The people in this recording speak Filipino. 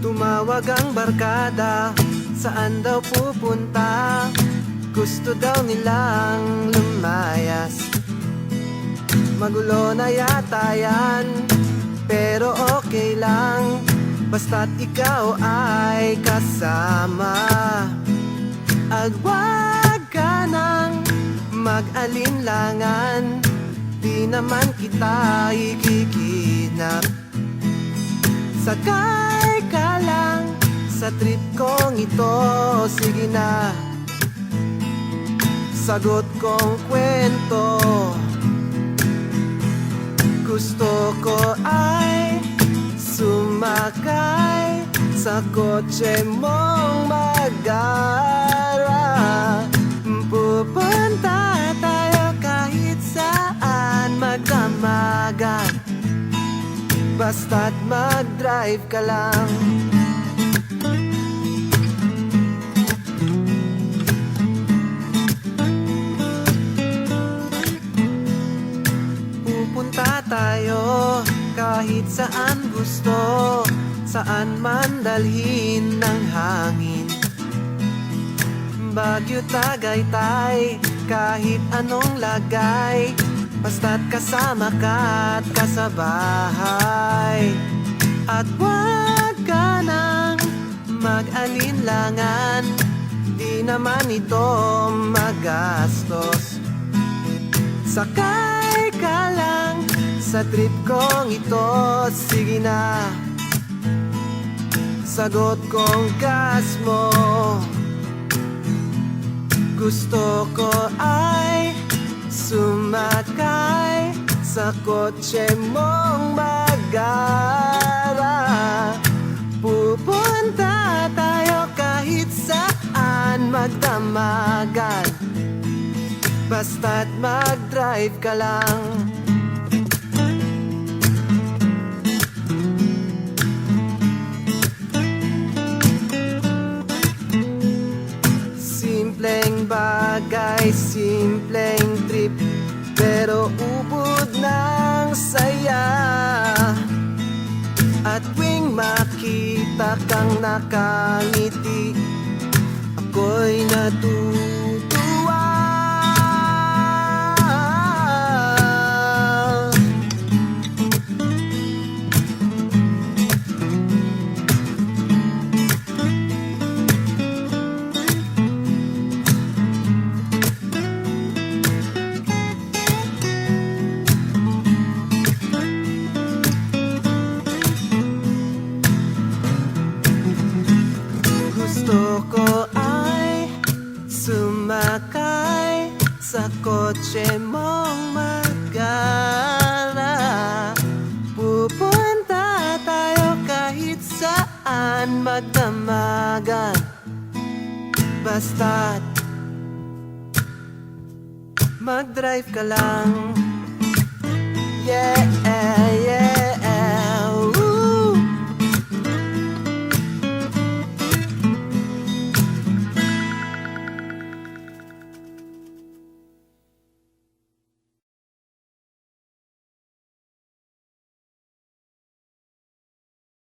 Tumawag ang barkada Saan daw pupunta? Gusto daw nilang lumayas Magulo na yata yan Pero okay lang. Basta't ikaw ay kasama. At wag ka nang mag-alinlangan Di naman kita ikikinap Sakay ka lang sa trip kong ito Sige na. Sagot kong kwento Gusto ko ay sumakay Sa kotse mong magara Pupunta tayo kahit saan magdamagan. Basta't mag-drive ka lang tayo kahit saan gusto Saan man dalhin ng hangin. Bagyo Tagaytay kahit anong lagay Basta't kasama ka at kasabahay. At wag ka nang mag-alinlangan Di naman ito magastos. Sakay sa trip kong ito Sige na. Sagot kong gas mo. Gusto ko ay sumakay Sa kotse mong magara Pupunta tayo kahit saan magdamagan. Basta't mag-drive ka lang Simpleng bagay, simpleng trip Pero ubod ng saya. At tuwing makita kang nakangiti Ako'y natutuwa sa kotse mong magara Pupunta tayo kahit saan magdamagan. Basta't mag-drive ka lang. Yeah